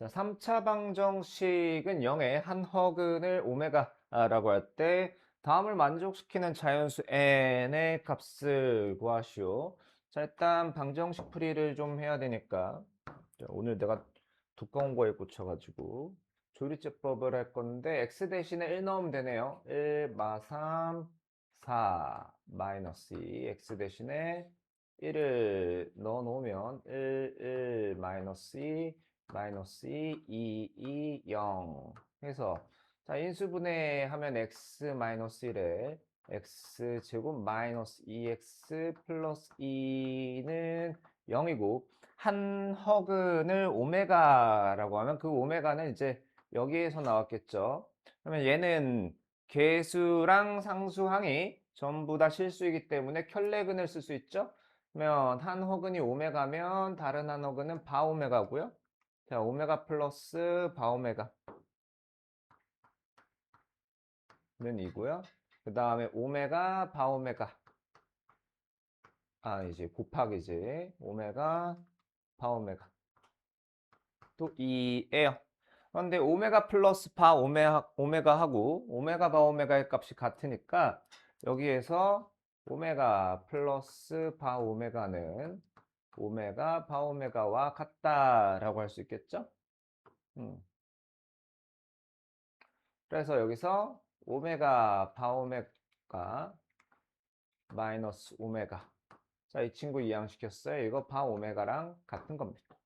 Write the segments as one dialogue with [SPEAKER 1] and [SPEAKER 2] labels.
[SPEAKER 1] 자, 3차 방정식은 0의 한 허근을 오메가라고 할 때 다음을 만족시키는 자연수 n의 값을 구하시오. 자, 일단 방정식 풀이를 좀 해야 되니까 자, 오늘 내가 두꺼운 거에 꽂혀가지고 조리제법을 할 건데 x 대신에 1 넣으면 되네요. 1, 마 3, 4, 마이너스 2 x 대신에 1을 넣어 놓으면 1, 1, 마이너스 2, 마이너스 2, 2, 2, 0 해서 자 인수분해 하면 x 마이너스 1에 x 제곱 마이너스 2x 플러스 2는 0이고 한 허근을 오메가라고 하면 그 오메가는 이제 여기에서 나왔겠죠. 그러면 얘는 개수랑 상수항이 전부 다 실수이기 때문에 켤레근을 쓸 수 있죠. 그러면 한 허근이 오메가면 다른 한 허근은 바오메가고요. 자, 오메가 플러스 바오메가 는 이고요. 그 다음에 오메가 바오메가 아 이제 곱하기지 오메가 바오메가 또 2예요. 그런데 오메가 플러스 바 오메가, 오메가하고 오메가 바오메가의 값이 같으니까 여기에서 오메가 플러스 바 오메가는 오메가 바오메가와 같다라고 할 수 있겠죠? 음. 그래서 여기서 오메가 바오메가 마이너스 오메가 자, 이 친구 이항시켰어요. 이거 바 오메가랑 같은 겁니다.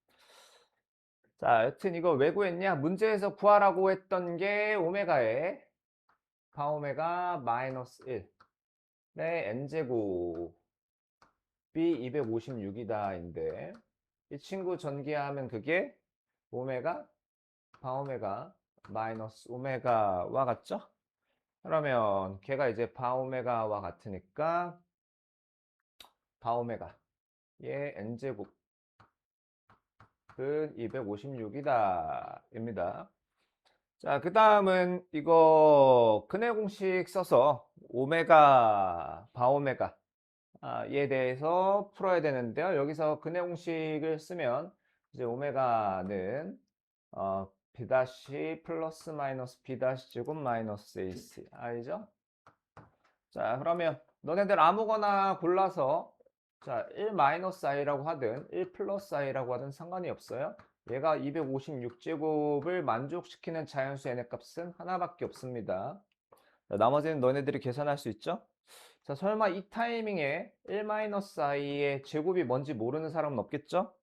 [SPEAKER 1] 자, 여튼 이거 왜 구했냐? 문제에서 구하라고 했던 게 오메가에 바오메가 마이너스 1 네, n제곱 이 256이다 인데 이 친구 전개하면 그게 오메가 바오메가 마이너스 오메가와 같죠? 그러면 걔가 이제 바오메가와 같으니까 바오메가 얘 n제곱은 256이다 입니다. 자, 그 다음은 이거 근해 공식 써서 오메가, 바오메가 아, 에 대해서 풀어야 되는데요. 여기서 근해 공식을 쓰면 이제 오메가는 어, b 다시 플러스 마이너스 b 다시 제곱 마이너스 ac 알죠? 자, 그러면 너네들 아무거나 골라서 자, 1 마이너스 i라고 하든 1 플러스 i라고 하든 상관이 없어요. 얘가 256제곱을 만족시키는 자연수 n의 값은 하나밖에 없습니다. 자, 나머지는 너네들이 계산할 수 있죠? 자, 설마 이 타이밍에 1 마이너스 i의 제곱이 뭔지 모르는 사람은 없겠죠?